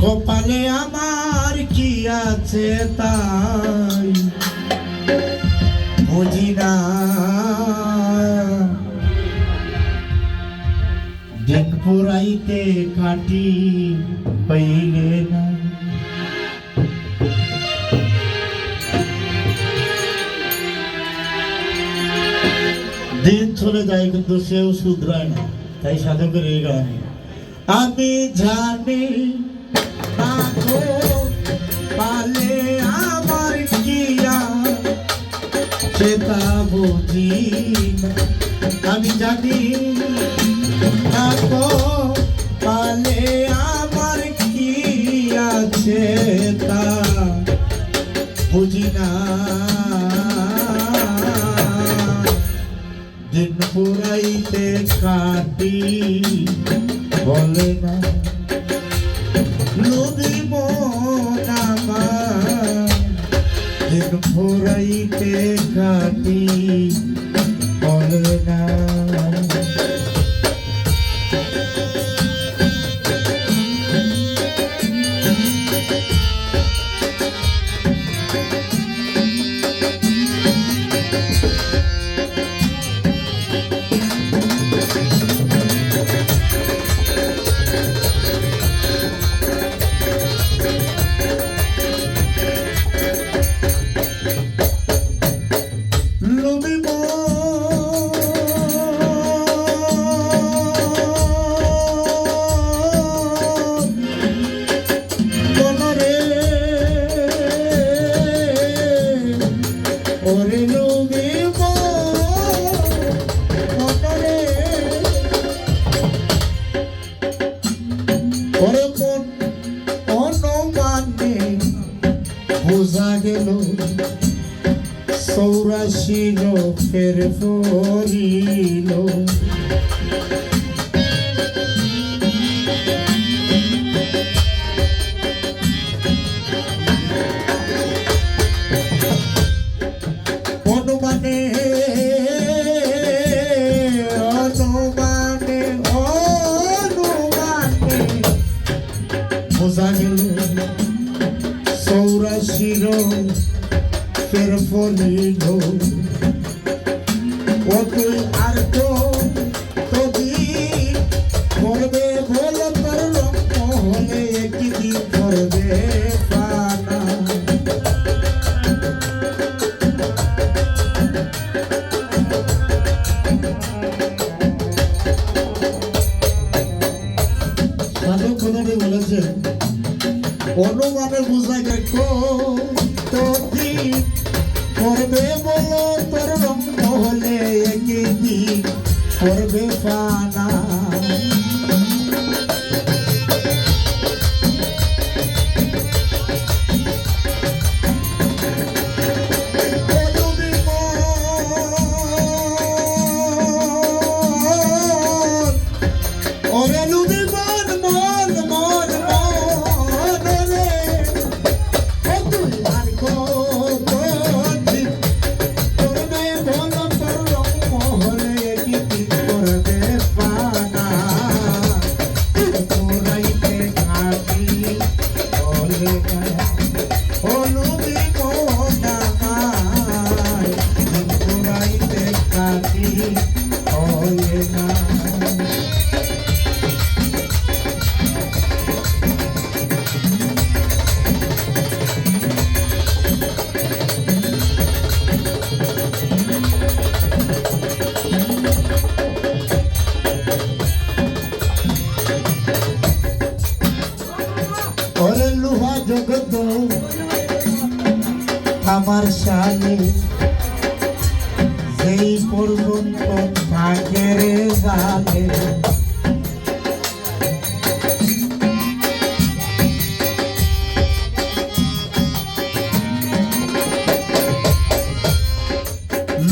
কপালে আমার কি আছে তাই? বুঝি না। দিন পুরাইতে কাটি পাইলে না। দিন চলে যায় কিন্তু সেও শুধরায় না, তাই সাধকের এই গান। আমি জানি সেটা বুঝি। আমি জানি না গো, পালে আমার কি আছে তা বুঝি না দিন পুরাইতে কাটি বলে না দিন পুরাইতে কাটি বলে না Little bit more. চৌরাশি লোকের পরিল অনুমানে অনুমানে অনুমানে বোঝা গেল চৌরাশির ফের ফলিল। ও তুই আর তো তবি করবে বল তোর লক্ষ্য হলে একদিন করবে সাধক কথাটি বলেছেন অনুমানে বোঝা গেল তোদি করবে বলো তোর রঙ হলে একদিন করবে পানা। জগত আমার সালে যেই পর্যন্ত থাকে রে জালে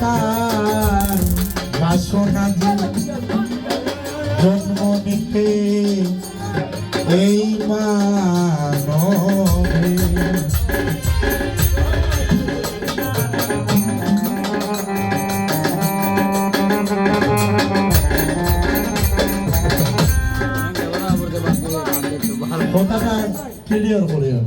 দেবতার বাসনা জন্ম নিতে এই মানবে। কথাটা ক্লিয়ার করে বাসনা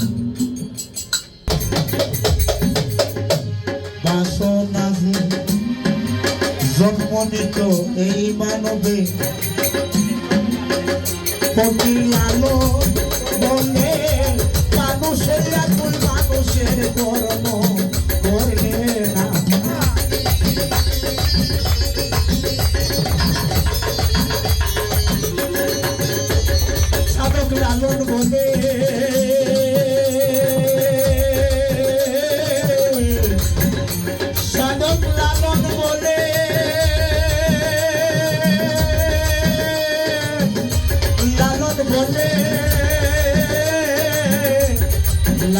জন্ম নিত এই মানবে। ফকির আলো বলে, মানুষের এখন মানুষের কর্ম করলে না। সাধক লালন বলে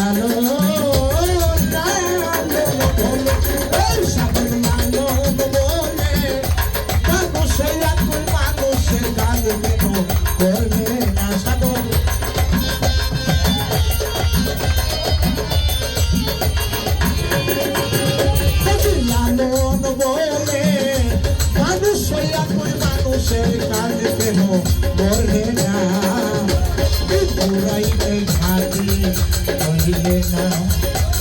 লালন লালন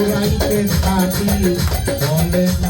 ঘুরাইতে থাকি বলে না